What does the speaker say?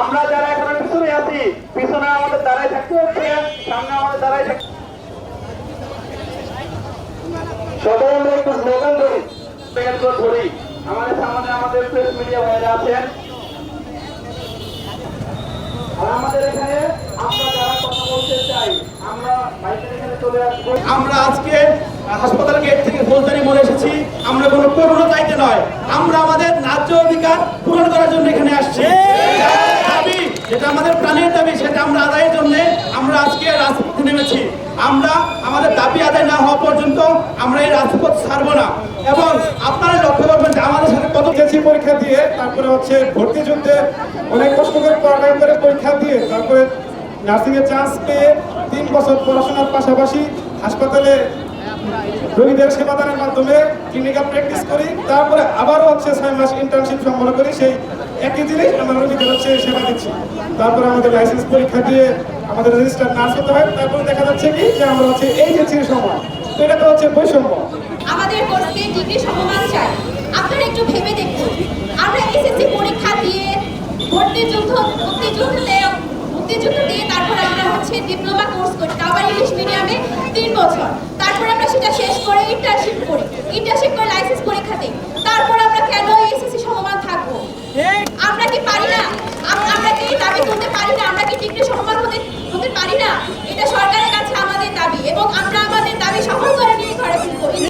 আমরা যারা এখনও পিছনে আছি, পিছনে আমাদের দাঁড়ায় থাকতে হচ্ছে, সামনে আমাদের দাঁড়ায় থাকতে সবাই আমরা একটু স্লোগান ধরি ধরি আমাদের সামনে আমাদের প্রেস আমরা আজকে হাসপাতাল গেট থেকে ফৌজদারি মোড়ে এসেছি। আমরা কোনো করোনা চাইতে নয়। আমরা আমাদের ন্যায্য অধিকার পূরণ করার জন্য এখানে আসছি। যেটা আমাদের প্রাণের দাবি, সেটা আমরা আদায়ের জন্য আমরা আজকে রাজপথে নেমেছি। আমরা আমাদের দাবি আদায় না হওয়া পর্যন্ত আমরা এই রাজপথ ছাড়বো না। এবং আপনারা লক্ষ্য করবেন কত এসএসসি পরীক্ষা দিয়ে, তারপরে হচ্ছে ভর্তি যুদ্ধে অনেক কষ্ট করে পড়ালেখা করে পরীক্ষা দিয়ে, তারপরে নার্সিং এর চান্স পেয়ে তিন বছর পড়াশোনার পাশাপাশি হাসপাতালে রোগীদের সেবা দানের মাধ্যমে ক্লিনিক্যাল প্র্যাকটিস করি, তারপরে আবারও হচ্ছে ছয় মাস ইন্টার্নশিপ সম্পন্ন করি, সেই একই জিনিস আমরা রোগীদের হচ্ছে সেবা দিচ্ছি। তারপরে আমাদের লাইসেন্স পরীক্ষা দিয়ে আমাদের রেজিস্টার নার্স হতে হয়, তারপরে দেখা যাচ্ছে কি যে আমরা হচ্ছে এইচএসসির সময় তো এটা তো হচ্ছে বৈষম্য। আমাদের কোর্সে ডিগ্রি সমমান চাই? আপনারা একটু ভেবে দেখুন। আমরা এসএসসি পরীক্ষা দিয়ে ভর্তি যুদ্ধ মুক্তিযুদ্ধতে মুক্তিযুদ্ধ দিয়ে তারপরে আমরা হচ্ছে ডিপ্লোমা কোর্স করি। তাও আবার ইংলিশ মিডিয়ামে তিন বছর। তারপরে আমরা সেটা শেষ করে ইন্টার্নশিপ করি। ইন্টার্নশিপ করে লাইসেন্স পরীক্ষা দিই তারপর আমরা কেন এসএসসি সমমান থাকব? আমরা কি পারি না? আম- আমরা কি দাবি তুলতে পারি না? আমরা কি ডিগ্রি সমমান হতে হতে পারি না? এটা সরকারের কাছে আমাদের দাবি এবং আমরা আমাদের দাবি সফল করে নিয়ে ঘরে ফিরবো।